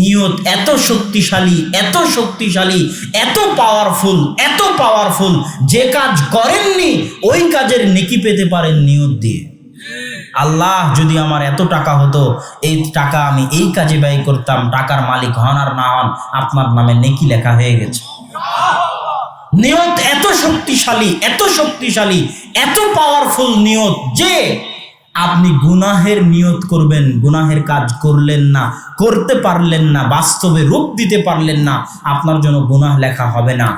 নিয়ত, এত শক্তিশালী এত শক্তিশালী, এত পাওয়ারফুল এত পাওয়ারফুল যে কাজ করেননি, ওই কাজের নেকি পেতে পারেন নিয়ত দিয়ে। আল্লাহ যদি আমার এত টাকা হতো, এই টাকা আমি এই কাজে ব্যয় করতাম, টাকার মালিক হন আর না হন, আপনার নামে নেকি লেখা হয়ে গেছে। নিয়ত এত শক্তিশালী এত শক্তিশালী, এত পাওয়ারফুল নিয়ত যে আপনি গুনাহের নিয়ত করবেন, গুনাহের কাজ করলেন না, করতে পারলেন না, বাস্তবে রূপ দিতে পারলেন না, আপনার জন্য গুনাহ লেখা হবে না।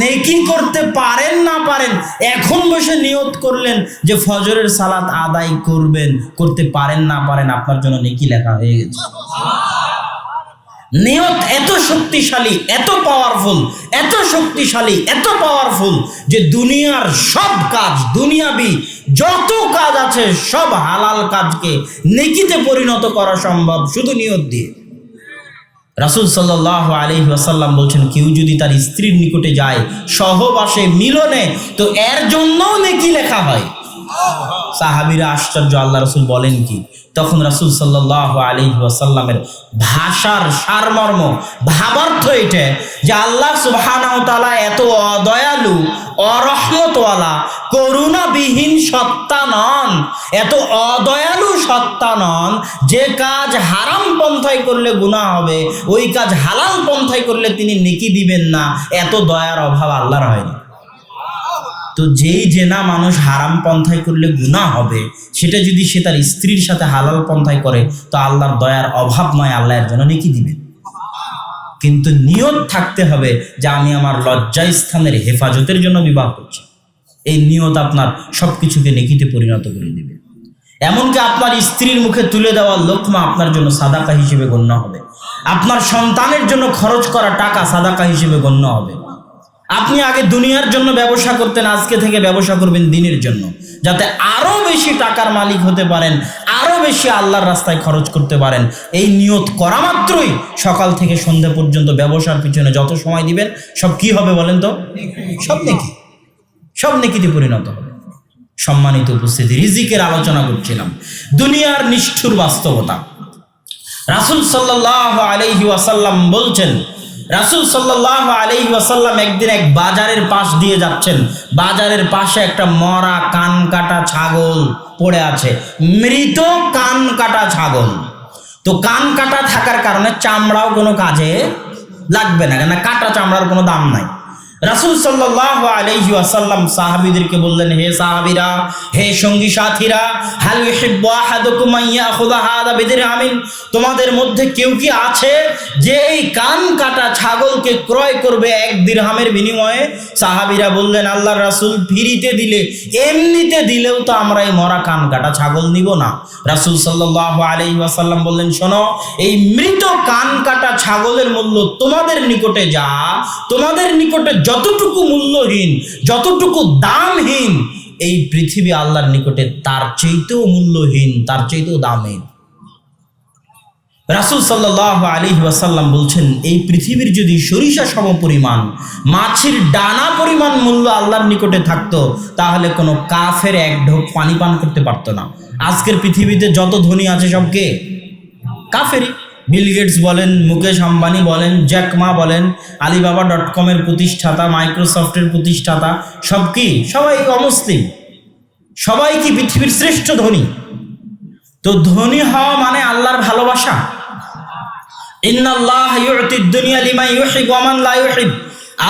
নেকি করতে পারেন না পারেন, এখন বসে নিয়ত করলেন যে ফজরের সালাত আদায় করবেন, করতে পারেন না পারেন, আপনার জন্য নেকি লেখা হয়ে গেছে। নিয়ত এত শক্তিশালী, এত পাওয়ারফুল এত শক্তিশালী, এত পাওয়ারফুল যে দুনিয়ার সব কাজ, দুনিয়াবি যত কাজ আছে সব হালাল কাজকে নেকিতে পরিণত করা সম্ভব শুধু নিয়ত দিয়ে। রাসুল সাল্লাহ আলী ওয়াসাল্লাম বলছেন, কেউ যদি তার স্ত্রীর নিকটে যায় সহবাসে মিলনে, তো এর জন্যও নেকি লেখা হয়। সাহাবিরা আশ্চর্য, আল্লাহ রসুল বলেন কি? তখন রাসুল সাল্লাহ আলী ওয়াসাল্লামের ভাষার সারমর্ম, ভাবার্থ এটা যে আল্লাহ সুবহানাহু এত অদয়ালু, অরহমতওয়ালা, করুণাবিহীন সত্তা নন। এত অদয়ালু সত্তা নন যে কাজ হারাম পন্থায় করলে গুনাহ হবে, ওই কাজ হালাল পন্থায় করলে তিনি নেকি দিবেন না। এত দয়ার অভাব আল্লাহর হয়নি তো যেই জেনা মানুষ হারাম পন্থায় করলে গুনাহ হবে, সেটা যদি সে তার স্ত্রীর সাথে হালাল পন্থায় করে, তো আল্লাহর দয়ার অভাব নয় আল্লাহর জন্য নেকি দিবেন। কিন্তু নিয়ত থাকতে হবে যে আমি আমার লজ্জা স্থানের হেফাজতের জন্য বিবাহ করছি। এই নিয়ত আপনার সব কিছুকে নেকিতে পরিণত করে দিবে। এমনকি আপনার স্ত্রীর মুখে তুলে দেওয়া লোকমা আপনার জন্য সাদাকা হিসেবে গণ্য হবে। আপনার সন্তানের জন্য খরচ করা টাকা সাদাকা হিসেবে গণ্য হবে। আপনি আগে দুনিয়ার জন্য ব্যবসা করতেন, আজকে থেকে ব্যবসা করবেন দিনের জন্য। যাতে আরও বেশি টাকার মালিক হতে পারেন, আরও বেশি আল্লাহর রাস্তায় খরচ করতে পারেন। এই নিয়ত করা মাত্রই সকাল থেকে সন্ধ্যা পর্যন্ত ব্যবসার পিছনে যত সময় দিবেন, সব কি হবে বলেন তো? সব নেকি। সব নেকিতে পরিণত হবে। সম্মানিত উপস্থিতি, রিজিকের আলোচনা করছিলাম। দুনিয়ার নিষ্ঠুর বাস্তবতা। রাসুল সাল্লাহ আলহি ওয়াসাল্লাম বলছেন রাসুল সাল্লাহ আলি ওয়াসাল্লাম একদিন এক বাজারের পাশ দিয়ে যাচ্ছেন। বাজারের পাশে একটা মরা কান কাটা ছাগল পড়ে আছে। মৃত কান কাটা ছাগল। তো কান কাটা থাকার কারণে চামড়াও কোনো কাজে লাগবে না কেন কাটা চামড়ার কোনো দাম নাই। রাসুল সাল্লাহ আলহি সাহাবিদেরকে বললেন, হে সাহাবিরা, হে সঙ্গী সাথীরা বিদিরহামিন তোমাদের মধ্যে কেউ কি আছে যে এই কান কাটা ছাগলকে ক্রয় করবে এক দিরহামের বিনিময়ে? সাহাবিরা বললেন, আল্লাহর রাসূল ফিরিতে দিলে, এমনিতে দিলেও তো আমরা এই মরা কান কাটা ছাগল নিব না। রাসূল সাল্লাল্লাহু আলাইহি ওয়াসাল্লাম বললেন, শোনো, এই মৃত কান কাটা ছাগলের মূল্য তোমাদের নিকটে যা, তোমাদের নিকটে যতটুকু মূল্যহীন, যতটুকু দামহীন, এই পৃথিবী আল্লাহর নিকটে তার চাইতেও মূল্যহীন, তার চাইতেও দামহীন। রাসুল সাল্লাহ আলী ওয়াসাল্লাম বলছেন, এই পৃথিবীর যদি সরিষা সম পরিমাণ, মাছের ডানা পরিমাণ মূল্য আল্লাহর নিকটে থাকতো, তাহলে কোনো কাফের এক ঢোক পানি পান করতে পারতো না। আজকের পৃথিবীতে যত ধনী আছে সব কে? কাফেরই। বিল গেটস বলেন, মুকেশ আম্বানি বলেন জ্যাকমা বলেন আলিবাবা ডট কমের প্রতিষ্ঠাতা মাইক্রোসফটের প্রতিষ্ঠাতা, সব কি? সবাই অমুসলিম? সবাই কি পৃথিবীর শ্রেষ্ঠ ধনী? তো ধনী হওয়া মানে আল্লাহর ভালোবাসা।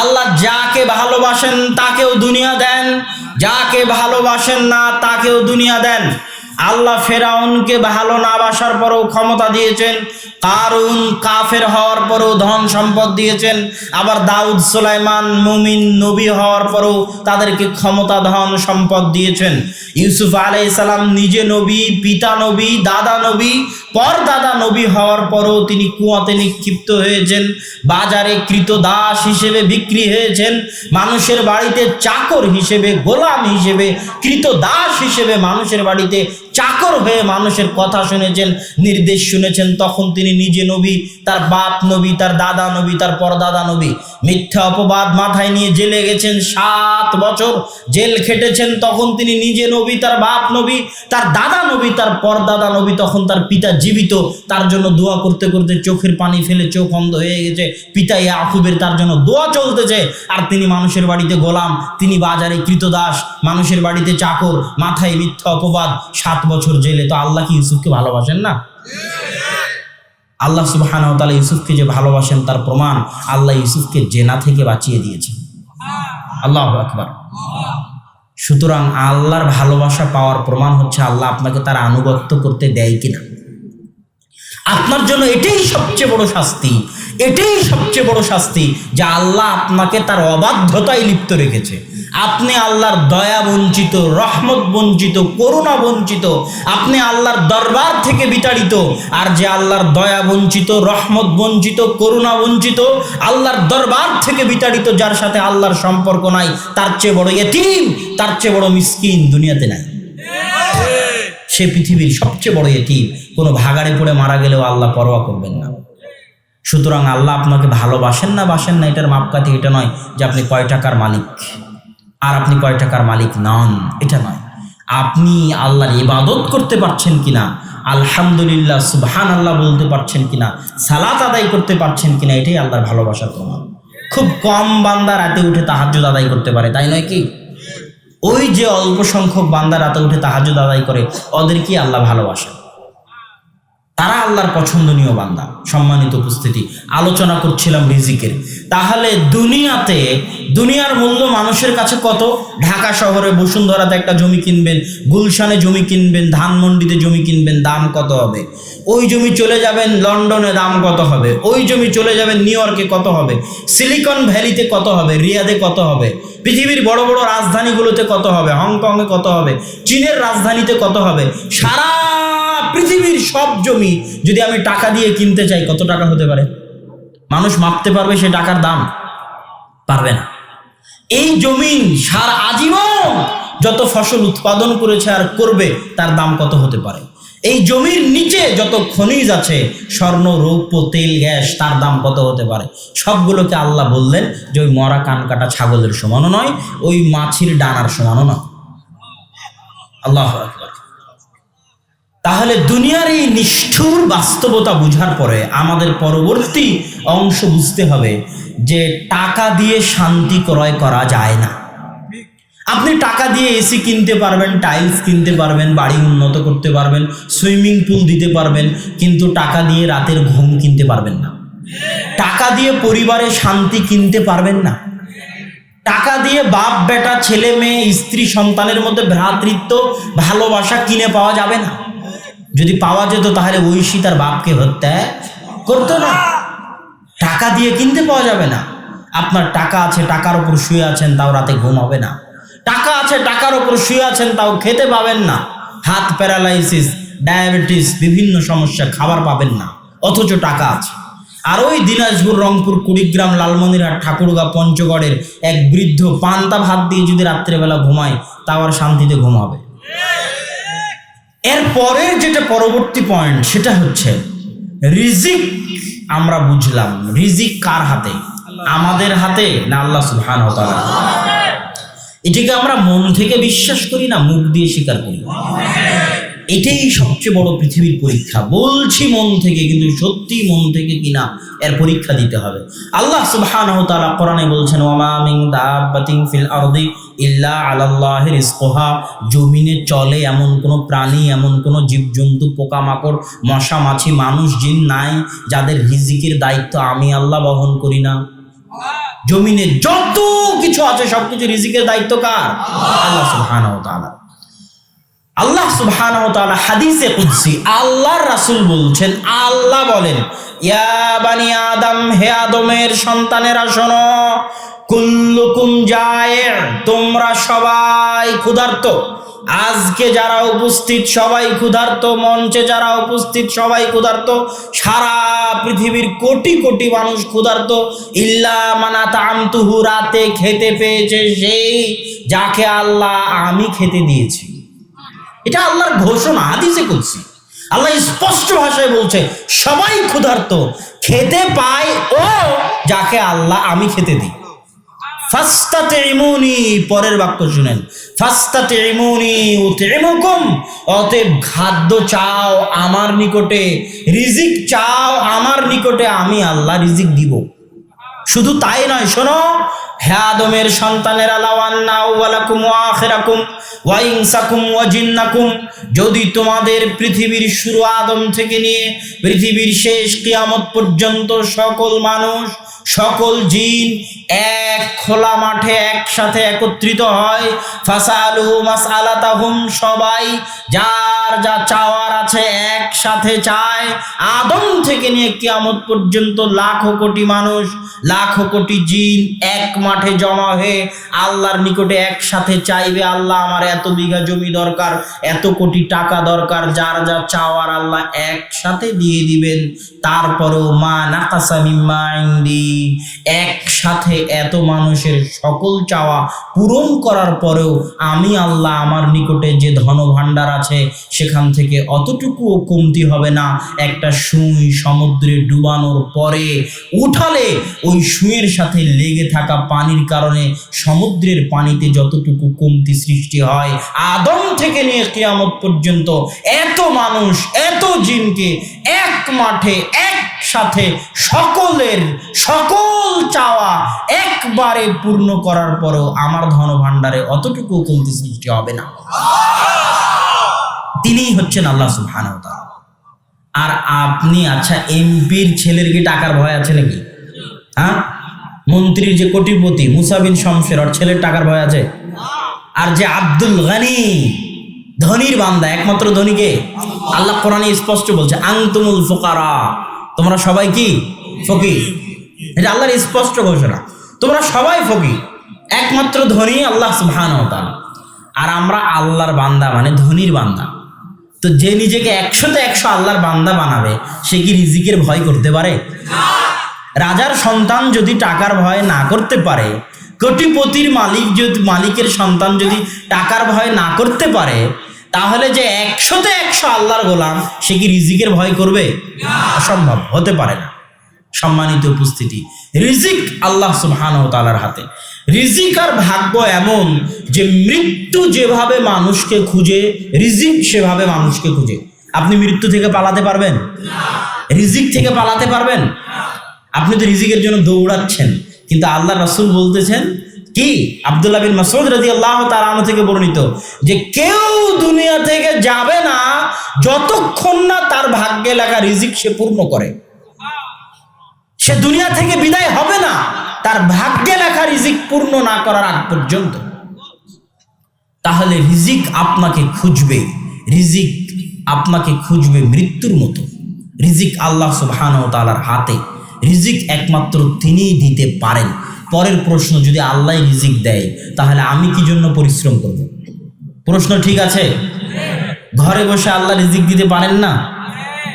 আল্লাহ যাকে ভালোবাসেন, তাকেও দুনিয়া দেন। যাকে ভালোবাসেন না, তাকেও দুনিয়া দেন। আল্লাহ ফেরাউনকে ভালো না বাসার পরেও ক্ষমতা দিয়েছেন, কারুন কাফের হওয়ার পরেও ধন সম্পদ দিয়েছেন, আবার দাউদ সুলাইমান মুমিন নবী হওয়ার পরেও তাদেরকে ক্ষমতা, ধন সম্পদ দিয়েছেন। ইউসুফ আলাই সালাম নিজে নবী, পিতা নবী, দাদা নবী, পর দাদা নবী হওয়ার পরও তিনি কুয়াতে নিক্ষিপ্ত হয়েছেন, বাজারে কৃত দাস হিসেবে বিক্রি হয়েছেন, মানুষের বাড়িতে চাকর হিসেবে, গোলাম হিসেবে, কৃত দাস হিসেবে মানুষের বাড়িতে চাকর হয়ে মানুষের কথা শুনেছেন, নির্দেশ শুনেছেন, তখন তিনি নিজে নবী, তার বাপ নবী, তার দাদা নবী, তার পরদাদা নবী। মিথ্যা অপবাদ মাথায় নিয়ে জেলে গেছেন সাত বছর। জেল খেটেছেন তখন তিনি নিজে নবী, তার বাপ নবী, তার দাদা নবী, তার পরদাদা নবী, তখন তার পিতা জীবিত। তার জন্য দোয়া করতে করতে চোখের পানি ফেলে চোখ অন্ধ হয়ে গেছে। পিতা ইয়াকুবের তার জন্য দোয়া চলতেছে। আর তিনি মানুষের বাড়িতে গোলাম, তিনি বাজারে কৃতদাস, মানুষের বাড়িতে চাকর, মাথায় মিথ্যা অপবাদ, সাত বছর জেলে। তো আল্লাহ কি ইউসুফকে ভালোবাসেন না? আল্লাহ সুবহান তালা ইউসুফকে যে ভালোবাসেন তার প্রমাণ আল্লাহ ইউসুফকে জেনা থেকে বাঁচিয়ে দিয়েছেন আল্লাহ আকবার। সুতরাং আল্লাহর ভালোবাসা পাওয়ার প্রমাণ হচ্ছে আল্লাহ আপনাকে তার আনুগত্য করতে দেয় কিনা। আপনার জন্য এটাই সবচেয়ে বড় শাস্তি। এটাই সবচেয়ে বড় শাস্তি যে আল্লাহ আপনাকে তার অবাধ্যতায় লিপ্ত রেখেছে। আপনি আল্লাহর দয়া বঞ্চিত রহমত বঞ্চিত করুণা বঞ্চিত আপনি আল্লাহর দরবার থেকে বিতাড়িত আর যে আল্লাহর দয়া বঞ্চিত রহমত বঞ্চিত করুণা বঞ্চিত আল্লাহর দরবার থেকে বিতাড়িত যার সাথে আল্লাহর সম্পর্ক নাই তার চেয়ে বড় এতিম তার চেয়ে বড় মিসকিন দুনিয়াতে নাই। সে পৃথিবীর সবচেয়ে বড় এতিম। কোনো ভাগাড়ে পড়ে মারা গেলেও আল্লাহ পরোয়া করবেন না। সুতরাং আল্লাহ আপনাকে ভালোবাসেন না বাসেন না, এটার মাপকাঠি এটা নয় যে আপনি কয় টাকার মালিক। আর আপনি কয় টাকার মালিক নন, এটা নয়। আপনি আল্লাহর ইবাদত করতে পারছেন কিনা, আলহামদুলিল্লাহ সুবহান আল্লাহ বলতে পারছেন কিনা, সালাত আদায় করতে পারছেন কিনা, এটাই আল্লাহর ভালোবাসার প্রমাণ। খুব কম বান্দা রাতে উঠে তাহাজ্জুদ আদায় করতে পারে, তাই নয় কি? ওই যে অল্প সংখ্যক বান্দা রাতে উঠে তাহাজুদ আদায় করে ওদেরকে আল্লাহ ভালোবাসেন? তারা আল্লাহর পছন্দনীয় বান্দা। সম্মানিত উপস্থিতি, আলোচনা করছিলাম রিজিকের। তাহলে দুনিয়াতে, দুনিয়ার মূল্য মানুষের কাছে কত? ঢাকা শহরে বসুন্ধরাতে একটা জমি কিনবেন, গুলশানে জমি কিনবেন, ধানমন্ডিতে জমি কিনবেন, দাম কত হবে? ওই জমি চলে যাবেন, লন্ডনে দাম কত হবে? ওই জমি চলে যাবেন, নিউ ইয়র্কে কত হবে? সিলিকন ভ্যালিতে কত হবে? রিয়াদে কত হবে? পৃথিবীর বড় বড় রাজধানীগুলোতে কত হবে? হংকংয়ে কত হবে? চীনের রাজধানীতে কত হবে? সারা পৃথিবীর সব জমি যদি আমি টাকা দিয়ে কিনতে চাই, কত টাকা হতে পারে? মানুষ মাপতে পারবে সে টাকার দাম? পারবে না। এই জমিন সারা আজীবন যত ফসল উৎপাদন করেছে আর করবে, তার দাম কত হতে পারে? এই জমির নিচে যত খনিজ আছে, স্বর্ণ, রৌপ্য, তেল, গ্যাস, তার দাম কত হতে পারে? সবগুলোকে আল্লাহ বললেন যে ওই মরা কান কাটা ছাগলের সমানও নয়, ওই মাছির ডানার সমানও নয়। আল্লাহ আকবার। তাহলে দুনিয়ার এই নিষ্ঠুর বাস্তবতা বুঝার পরে আমাদের পরবর্তী অংশ বুঝতে হবে যে টাকা দিয়ে শান্তি ক্রয় করা যায় না। আপনি টাকা দিয়ে এসি কিনতে পারবেন টাইলস কিনতে পারবেন, বাড়ি উন্নত করতে পারবেন সুইমিং পুল দিতে পারবেন, কিন্তু টাকা দিয়ে রাতের ঘুম কিনতে পারবেন না। টাকা দিয়ে পরিবারে শান্তি কিনতে পারবেন না। টাকা দিয়ে বাপ, বেটা, ছেলে, মেয়ে, স্ত্রী, সন্তানের মধ্যে ভ্রাতৃত্ব, ভালোবাসা কিনে পাওয়া যাবে না। যদি পাওয়া যেত তাহলে ঐশী তার বাপকে হত্যা করতো না। টাকা দিয়ে কিনতে পাওয়া যাবে না। আপনার টাকা আছে, টাকার উপর শুয়ে আছেন, তাও রাতে ঘুম হবে না। টাকা আছে, টাকার উপর শুয়ে আছেন, তাও খেতে পাবেন না। হাত প্যারালাইসিস, ডায়াবেটিস, বিভিন্ন সমস্যা, খাবার পাবেন না। অথচ টাকা আছে। আর ওই দিনাজপুর, রংপুর, কুড়িগ্রাম, লালমনিরহাট, ঠাকুরগা, পঞ্চগড়ের এক বৃদ্ধ পান্তা ভাত দিয়ে যদি রাত্রেবেলা ঘুমায়, তাও আর শান্তিতে ঘুমাবে এর পরের যেটা পরবর্তী পয়েন্ট সেটা হচ্ছে রিজিক আমরা বুঝলাম। রিজিক কার হাতে? আমাদের হাতে না আল্লাহ সুহান এটাকে আমরা মন থেকে বিশ্বাস করি না, মুখ দিয়ে স্বীকার করি? এটাই সবচেয়ে বড় পৃথিবীর পরীক্ষা। বলছি মন থেকে কিন্তু সত্যি মন থেকে কিনা এর পরীক্ষা দিতে হবে। আল্লাহ সুবহানাহু ওয়া তাআলা কোরআনে বলছেন ওয়ামা মিন দাব্বাতিন ফিল আরদি ইল্লা আলাল্লাহি রিজকুহা। জমিনে চলে এমন কোনো প্রাণী এমন কোনো জীবজন্তু পোকামাকড় মশা মাছি মানুষ জিন নাই যাদের রিজিকের দায়িত্ব আমি আল্লাহ বহন করি না। জমিনে যত কিছু আছে সবকিছু রিজিকের দায়িত্ব কার? আল্লাহ সুবহানাহু ওয়া তাআলা। আল্লাহ তাআলা হাদিসে কুদসি, আল্লাহর রাসূল বলছেন, আল্লাহ বলেন, ইয়া বানি আদম, হে আদমের সন্তানেরা শোনো, কুল্লুকুম জায়ে তোমরা সবাই ক্ষুধার্ত। আজকে যারা উপস্থিত, সবাই ক্ষুধার্ত, মঞ্চে যারা উপস্থিত, সবাই ক্ষুধার্ত। সারা পৃথিবীর কোটি কোটি মানুষ ক্ষুধার্ত। ইল্লা মানা তামতুহু রাতে খেতে পেয়েছে সেই যাকে আল্লাহ আমি খেতে দিয়েছি। এটা আল্লাহর ঘোষণা, হাদিসে করছি আল্লাহ স্পষ্ট ভাষায় বলছে, সবাই ক্ষুধার্ত, খেতে পায় ও যাকে আল্লাহ আমি খেতে দিই। ফাস্তাতে ইমুনি পরের বাক্য শুনেন। ফাস্তাতে ইমুনি উতিমুকুম, অতএব খাদ্য চাও আমার নিকটে, রিজিক চাও আমার নিকটে, আমি আল্লাহ রিজিক দিব। শুধু তাই নয় শোনো হ্যাদমের সন্তানেরা লাওয়ান্না ওয়ালাকুম ওয়া আখিরাকুম ওয়া ইনসাকুম ওয়া জিন্নাকুম যদি তোমাদের পৃথিবীর শুরু আদম থেকে নিয়ে পৃথিবীর শেষ কিয়ামত পর্যন্ত সকল মানুষ, সকল জিন এক খোলা মাঠে একসাথে একত্রিত হয়, ফাসালু মাসালাতাহুম সবাই যার যা চাওয়ার আছে একসাথে চায়। আদম থেকে নিয়ে কিয়ামত পর্যন্ত লাখো কোটি মানুষ, লাখো কোটি জিন এক মাঠে জমা হয়ে আল্লাহর নিকটে একসাথে চাইবে, আল্লাহ আমার এত বিঘা জমি দরকার, এত কোটি টাকা দরকার, যার যা চাওয়ার আল্লাহ একসাথে দিয়ে দিবেন। তারপরেও মা নাকাসা মিম্মা ইন্দি। একসাথে এত মানুষের সকল চাওয়া পূরণ করার পরেও আমি আল্লাহ আমার নিকটে যে ধন ভাণ্ডার আছে, সেখান থেকে অতটুকুও কমতি হবে না। একটা সুই সমুদ্রে ডুবানোর পরে উঠালে ওই সুঁয়ের সাথে লেগে থাকা পানির কারণে সমুদ্রের পানিতে যতটুকু কমতি সৃষ্টি হয়, আদম থেকে নিয়ে কিয়ামত পর্যন্ত এত মানুষ, এত জিনকে এক মাঠে, একসাথে সকলের সকল চাওয়া একবারে পূর্ণ করার পরেও আমার ধন ভাণ্ডারে অতটুকু কমতি সৃষ্টি হবে না। তিনিই হচ্ছেন আল্লাহ তাআলা। আর আপনি আচ্ছা এমপির ছেলের কি টাকার ভয় আছে নাকি? হ্যাঁ? মন্ত্রীর যে কোটিপতি মুসাবিন শমশের ওর ছেলের টাকার ভয় আছে? আর যে আব্দুল গানি ধনির বান্দা, একমাত্র ধনীকে আল্লাহ কোরআনে স্পষ্ট বলছে আংতুমুল ফোকারা। তোমরা সবাই কি? ফকির। এটা আল্লাহর স্পষ্ট ঘোষণা। তোমরা সবাই ফকি একমাত্র ধনী আল্লাহ সুবহানাহু ওয়া আর আমরা আল্লাহর বান্দা মানে ধনির বান্দা। তো যে নিজেকে একশোতে একশো আল্লাহর বান্দা বানাবে, সে কি রিজিকের ভয় করতে পারে? রাজার সন্তান যদি টাকার ভয় না করতে পারে, কোটিপতির মালিক যদি মালিকের সন্তান যদি টাকার ভয় না করতে পারে তাহলে যে একশোতে একশো আল্লাহর গোলাম, সে কি রিজিকের ভয় করবে? অসম্ভব, হতে পারে না। সম্মানিত উপস্থিতি, রিজিক আল্লাহ সুবহান ও তালার হাতে। রিজিক আর ভাগ্য এমন যে মৃত্যু যেভাবে মানুষকে খুঁজে, রিজিক সেভাবে মানুষকে খুঁজে। আপনি মৃত্যু থেকে পালাতে পারবেন? রিজিক থেকে পালাতে পারবেন? আপনি তো রিজিকের জন্য দৌড়াচ্ছেন, কিন্তু আল্লাহ রসুল বলতেছেন কি? আবদুল্লাহ বিন মাসুদ রাজি আল্লাহ তার থেকে বর্ণিত যে কেউ দুনিয়া থেকে যাবে না যতক্ষণ না তার ভাগ্যে লাগা রিজিক সে পূর্ণ করে। সে দুনিয়া থেকে বিদায় হবে না, তার ভাগ্যে লেখা রিজিক পূর্ণ না করার আগ পর্যন্ত। তাহলে রিজিক আপনাকে খুঁজবে, রিজিক আপনাকে খুঁজবে মৃত্যুর মতো। রিজিক আল্লাহ সুবহান ও তালার হাতে, রিজিক একমাত্র তিনিই দিতে পারেন। পরের প্রশ্ন যদি আল্লাহ রিজিক দেয়, তাহলে আমি কি জন্য পরিশ্রম করব? প্রশ্ন ঠিক আছে? ঘরে বসে আল্লাহ রিজিক দিতে পারেন না?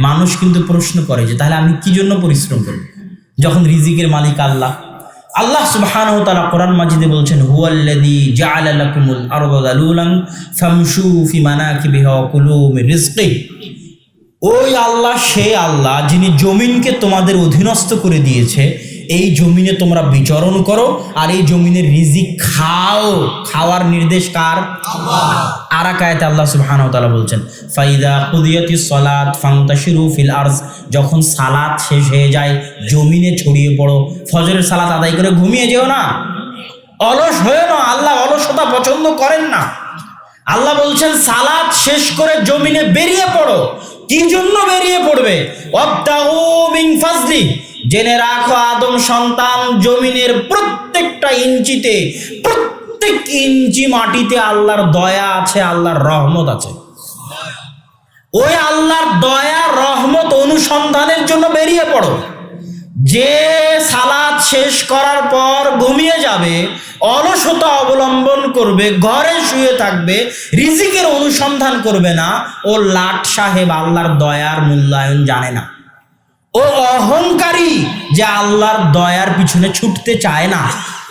মানুষ কিন্তু প্রশ্ন করে যে, তাহলে আমি কি জন্য পরিশ্রম করব? যখন রিজিকের মালিক আল্লাহ আল্লাহ সুবহানাহু ওয়া তাআলা কোরআন মাজিদে বলছেন, হুয়াল্লাযী জাআলা লাকুমুল আরদা যালুলান ফামশু ফি মানাকিবিহা ওয়া কুলু মির রিজকি। ওই আল্লাহ, সেই আল্লাহ, যিনি জমিনকে তোমাদের অধীনস্থ করে দিয়েছে এই জমিনে তোমরা বিচরণ করো আর এই জমিনের রিজিক খাও। খাওয়ার নির্দেশ কার? আর আয়াতে আল্লাহ সুবহানাহু বলছেন ফাইদা কুদিয়াতিস সালাত ফান্তাশিরু ফিল আরজ যখন সালাদ শেষ হয়ে যায় জমিনে ছড়িয়ে পড়ো। ফজরের সালাদ আদায় করে ঘুমিয়ে যেও না। অলস হয়ে না। আল্লাহ অলসতা পছন্দ করেন না। আল্লাহ বলছেন সালাদ শেষ করে জমিনে বেরিয়ে পড়ো। কি জন্য বেরিয়ে পড়বে? জেনে রাখো, আদম সন্তান জমিনের প্রত্যেকটা ইঞ্চিতে, প্রত্যেক ইঞ্চি মাটিতে আল্লাহর দয়া আছে, আল্লাহর রহমত আছে। ওই আল্লাহর দয়া, রহমত অনুসন্ধানের জন্য বেরিয়ে পড়ো। যে শেষ করার পর ঘুমিয়ে যাবে, অলসতা অবলম্বন করবে, ঘরে শুয়ে থাকবে, রিজিকের অনুসন্ধান করবে না, ও লাট সাহেব আল্লাহর দয়ার মূল্যায়ন জানে না। ও অহংকারী যে আল্লাহর দয়ার পিছনে ছুটতে চায় না।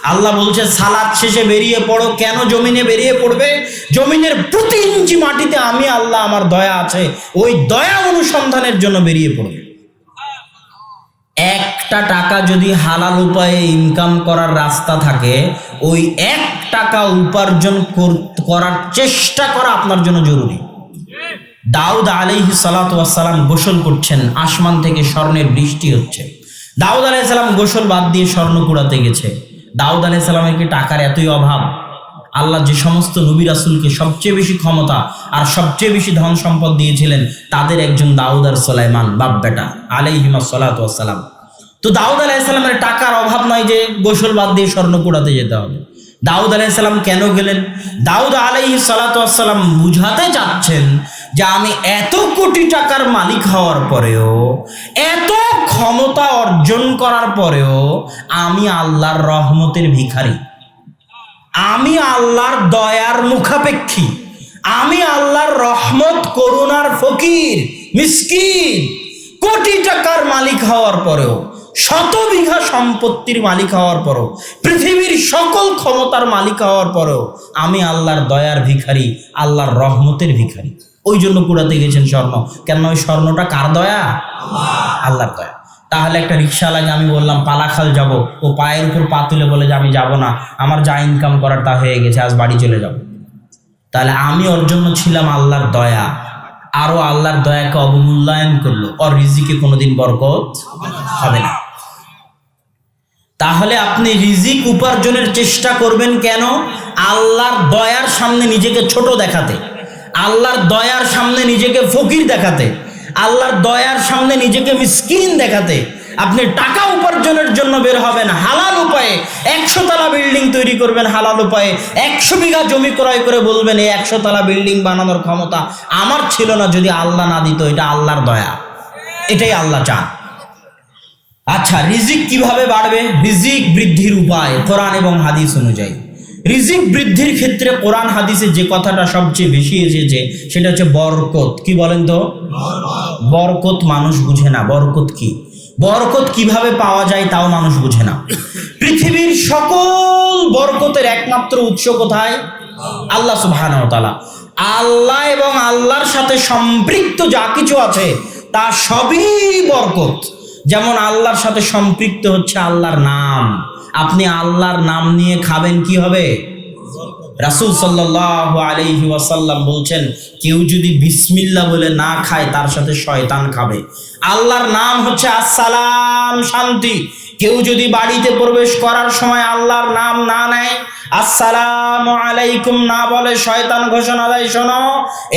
আল্লাহ বলছে, সালাদ শেষে বেরিয়ে পড়ো, কেন জমিনে বেরিয়ে পড়বে? জমিনের প্রতি ইঞ্চি মাটিতে আমি আল্লাহ আমার দয়া আছে, ওই দয়া অনুসন্ধানের জন্য বেরিয়ে পড়বে। একটা টাকা যদি হালাল উপায়ে ইনকাম করার রাস্তা থাকে, ওই এক টাকা উপার্জন করার চেষ্টা করা আপনার জন্য জরুরি। দাউদ আলাইহি সালাম গোসল করছেন, আসমান থেকে স্বর্ণের বৃষ্টি হচ্ছে। দাউদ আলাইসাল্লাম গোসল বাদ দিয়ে স্বর্ণ কুড়াতে গেছে। দাউদ আলাইসাল্লামের কি টাকার এতই অভাব? আল্লাহ যে সমস্ত নবী রাসুলকে সবচেয়ে বেশি ক্ষমতা আর সবচেয়ে বেশি ধন সম্পদ দিয়েছিলেন, তাদের একজন দাউদ আর সোলাইমান বাপ বেটা আলাইহিমা সালাতাম তো দাউদ আলাইসাল্লামের টাকার অভাব নয় যে গোসল বাদ দিয়ে স্বর্ণ কুড়াতে যেতে হবে। দাউদ আলাইসাল্লাম কেন গেলেন? দাউদ আলাইহি সালাতাম বুঝাতে চাচ্ছেন যে আমি এত কোটি টাকার মালিক হওয়ার পরেও, এত ক্ষমতা অর্জন করার পরেও আমি আল্লাহর রহমতের ভিখারি। আমি আল্লাহর দয়ার মুখাপেক্ষী। আমি আল্লাহর রহমত, করুণার ফকির, মিসকিন, কোটি টাকার মালিক হওয়ার পরেও শত বিঘা সম্পত্তির মালিক হওয়ার পরও, পৃথিবীর সকল ক্ষমতার মালিক হওয়ার পরেও আমি আল্লাহর দয়ার ভিখারি, আল্লাহর রহমতের ভিখারি। ওই জন্য কুড়াতে গেছেন স্বর্ণ। কেন ওই স্বর্ণটা কার দয়া? আল্লাহর দয়া। তাহলে একটা রিক্সা লাগে, আমি বললাম, পালাখাল যাব। ও পায়ের উপর পা তুলে বলে যে আমি যাব না। আমার যা ইনকাম করার তা হয়ে গেছে, আজ বাড়ি চলে যাব। তাহলে আমি ওর জন্য ছিলাম আল্লাহর দয়া। আরও আল্লাহর দয়াকে অবমূল্যায়ন করল। ওর রিজিকে কোনোদিন বরকত হবে না। তাহলে আপনি রিজিক উপার্জনের চেষ্টা করবেন কেন? আল্লাহর দয়ার সামনে নিজেকে ছোট দেখাতে। আল্লাহর দয়ার সামনে নিজেকে ফকির দেখাতে। আল্লাহর দয়ার সামনে নিজেকে মিসকিন দেখাতে। আপনি টাকা উপার্জনের জন্য বের হবেন। হালাল উপায়ে একশো তলা বিল্ডিং তৈরি করবেন হালাল উপায়ে। একশো বিঘা জমি ক্রয় করে বলবেন, এই একশো তলা বিল্ডিং বানানোর ক্ষমতা আমার ছিল না যদি আল্লাহ না দিত। এটা আল্লাহর দয়া। এটাই আল্লাহ চান। আচ্ছা রিজিক কীভাবে বাড়বে? রিজিক বৃদ্ধির উপায় কোরআন এবং হাদিস অনুযায়ী। রিজিক বৃদ্ধির ক্ষেত্রে কোরআন হাদিসে যে কথাটা সবচেয়ে বেশি এসেছে, সেটা হচ্ছে বরকত। কি বলেন তো? বরকত মানুষ বুঝে না। বরকত কি? বরকত কীভাবে পাওয়া যায় তাও মানুষ বুঝে না। পৃথিবীর সকল বরকতের একমাত্র উৎস কোথায়? আল্লাহ তাআলা। আল্লাহ এবং আল্লাহর সাথে সম্পৃক্ত যা কিছু আছে, তা সবই বরকত। যেমন আল্লাহর সাথে সম্পৃক্ত হচ্ছে আল্লাহর নাম। আপনি আল্লাহর নাম নিয়ে খাবেন কি হবে? রাসুল সাল্লাহ ওয়াসাল্লাম বলছেন, কেউ যদি বিসমিল্লা বলে না খায়, তার সাথে শয়তান খাবে। আল্লাহর নাম হচ্ছে আসসালাম, শান্তি। কেউ যদি বাড়িতে প্রবেশ করার সময় আল্লাহর নাম না নেয়, আসসালাম আলাইকুম না বলে শয়তান ঘোষণা দেয়, শোনো,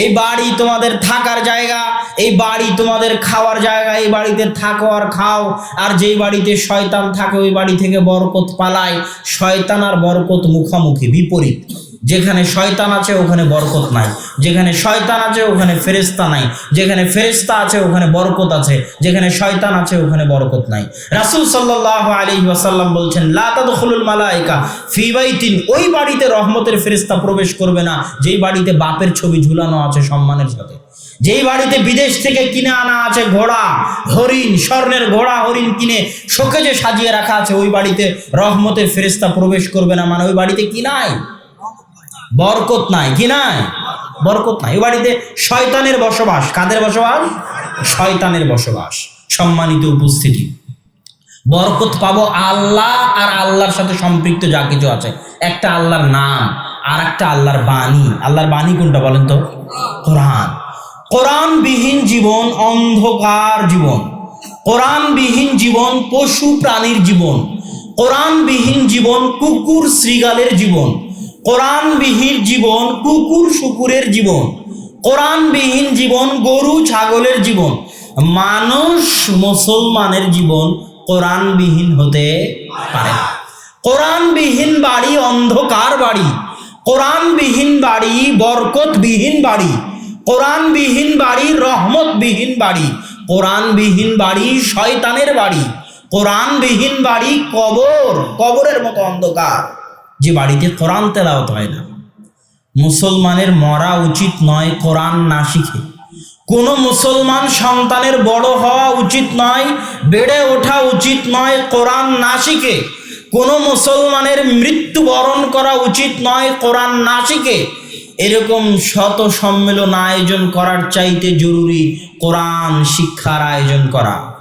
এই বাড়ি তোমাদের থাকার জায়গা, এই বাড়ি তোমাদের খাওয়ার জায়গা, এই বাড়িতে থাকো আর খাও, আর যেই বাড়িতে শয়তান থাকে, ওই বাড়ি থেকে বরকত পালায়, শয়তান আর বরকত মুখামুখি, বিপরীত। যেখানে শয়তান আছে, ওখানে বরকত নাই। যেখানে শয়তান আছে, ওখানে ফেরেস্তা নাই। যেখানে ফেরেস্তা আছে, ওখানে বরকত আছে। যেখানে শয়তান আছে, ওখানে বরকত নাই। রাসূল সাল্লাল্লাহু আলাইহি ওয়াসাল্লাম বলছেন, লা তাদখুলুল মালায়েকা ফি বাইতিন ওই বাড়িতে রহমতের ফেরেশতা প্রবেশ করবে না। যেই বাড়িতে বাপের ছবি ঝুলানো আছে সম্মানের সাথে। যেই বাড়িতে বিদেশ থেকে কিনে আনা আছে ঘোড়া, হরিণ, স্বর্ণের ঘোড়া, হরিণ কিনে শোকেজে সাজিয়ে রাখা আছে, ওই বাড়িতে রহমতের ফেরেশতা প্রবেশ করবে না। মানে ওই বাড়িতে কি নাই? বরকত নাই। কি নাই? বরকত নাই। ওই বাড়িতে শয়তানের বসবাস। কাদের বসবাস? শয়তানের বসবাস। সম্মানিত উপস্থিতি। বরকত পাবো আল্লাহ আর আল্লাহর সাথে সম্পৃক্ত যা কিছু আছে। একটা আল্লাহর নাম আর একটা আল্লাহর বাণী। আল্লাহর বাণী কোনটা বলেন তো? কোরআন। কোরআনবিহীন জীবন, অন্ধকার জীবন। কোরআনবিহীন জীবন, পশু প্রাণীর জীবন। কোরআনবিহীন জীবন, কুকুর, শ্রীগালের জীবন। কোরআনবিহীন জীবন, কুকুর শুকুরের জীবন। কোরআনবিহীন জীবন, গরু ছাগলের জীবন। মানুষ মুসলমানের জীবন কোরআনবিহীন হতে পারে না। কোরআনবিহীন বাড়ি, অন্ধকার বাড়ি। কোরআনবিহীন বাড়ি, বরকতবিহীন বাড়ি। কোরআনবিহীন বাড়ি, রহমতবিহীন বাড়ি। কোরআনবিহীন বাড়ি, শয়তানের বাড়ি। কোরআনবিহীন বাড়ি, কবর, কবরের মতো অন্ধকার। যে বাড়িতে কোরআন তেলাওয়াত হয় না। মুসলমানের মরা উচিত নয় কোরআন না শিখে। কোনো মুসলমান সন্তানের বড় হওয়া উচিত নয়, বেড়ে ওঠা উচিত নয়, কোরআন না শিখে। কোনো মুসলমানের মৃত্যুবরণ করা উচিত নয়, কোরআন না শিখে। এরকম শত সম্মেলন আয়োজন করার চাইতে জরুরি কোরআন শিক্ষার আয়োজন করা।